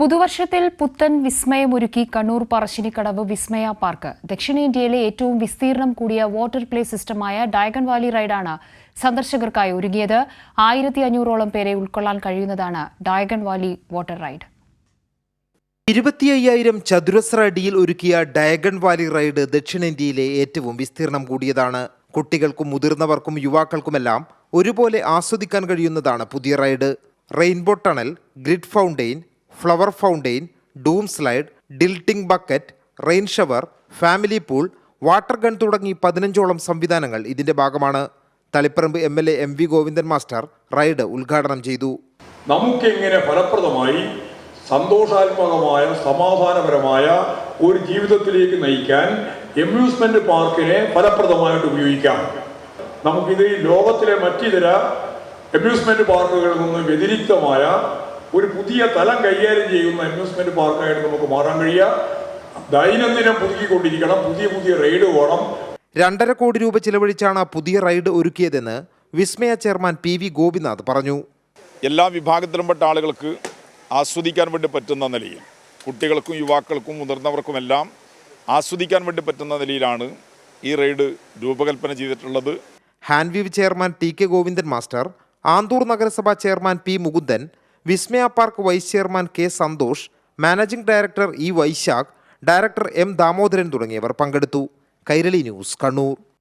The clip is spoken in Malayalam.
പുതുവർഷത്തിൽ പുത്തൻ വിസ്മയമൊരുക്കി കണ്ണൂർ പറശ്ശിനിക്കടവ് വിസ്മയ പാർക്ക്. ദക്ഷിണേന്ത്യയിലെ ഏറ്റവും വിസ്തീർണം കൂടിയ വാട്ടർ പ്ലേ സിസ്റ്റമായ ഡയഗൺ വാലി റൈഡാണ് സന്ദർശകർക്കായി ഒരുങ്ങിയത്. ആയിരത്തി അഞ്ഞൂറോളം പേരെ ഉൾക്കൊള്ളാൻ കഴിയുന്നതാണ് ഡയഗൺ വാലി വാട്ടർ റൈഡ് ഇരുപത്തി അയ്യായിരം ചതുരശ്ര അടിയിൽ ഒരുക്കിയ ഡയഗൺ വാലി റൈഡ് ദക്ഷിണേന്ത്യയിലെ ഏറ്റവും വിസ്തീർണം കൂടിയതാണ്. കുട്ടികൾക്കും മുതിർന്നവർക്കും യുവാക്കൾക്കുമെല്ലാം ഒരുപോലെ ആസ്വദിക്കാൻ കഴിയുന്നതാണ് പുതിയ ride rainbow tunnel grid fountain flower fountain doom slide tilting bucket rain shower family pool water gun തുടങ്ങി പതിനഞ്ചോളം സംവിധാനങ്ങൾ ഇതിന്റെ ഭാഗമാണ്. Taliparamba M L A M V Govindan master ride ഉദ്ഘാടനം ചെയ്തു. നമുക്ക് എങ്ങനെ ഫലപ്രദമായി സന്തോഷാത്മകമായ സമാധാനപരമായ ഒരു ജീവിതത്തിലേക്ക് നയിക്കാൻ എമ്യൂസ്മെന്റ് പാർക്കിനെ ഫലപ്രദമായിട്ട് ഉപയോഗിക്കാം. നമുക്കിത് ലോകത്തിലെ മറ്റിതര എമ്യൂസ്മെന്റ് പാർക്കുകളിൽ നിന്ന് വ്യതിരിക്തമായ ഒരു പുതിയ തലം കൈകാര്യം ചെയ്യുന്ന അമ്യൂസ്മെന്റ് പാർക്കായിട്ട് നമുക്ക് മാറാൻ കഴിയുക ദൈനംദിനം പുതുക്കിക്കൊണ്ടിരിക്കണം. പുതിയ പുതിയ റൈഡ് പോകണം രണ്ടര കോടി രൂപ ചിലവഴിച്ചാണ് പുതിയ ride ഒരുക്കിയതെന്ന് Vismaya chairman P V Gopinath പറഞ്ഞു. എല്ലാ വിഭാഗത്തിലുംപ്പെട്ട ആളുകൾക്ക് ആസ്വദിക്കാൻ വേണ്ടി പറ്റുന്ന നിലയിൽ കുട്ടികൾക്കും യുവാക്കൾക്കും മുതിർന്നവർക്കുമെല്ലാം ആസ്വദിക്കാൻ വേണ്ടി പറ്റുന്ന നിലയിലാണ് ഈ റൈഡ് രൂപകൽപ്പന ചെയ്തിട്ടുള്ളത്. Hanveev chairman T K Govindan master Anthoor നഗരസഭാ chairman P Mukundan Vismaya park vice chairman K Santhosh managing director E Vaishakh director M Damodaran തുടങ്ങിയവർ പങ്കെടുത്തു. കൈരളി ന്യൂസ് കണ്ണൂർ.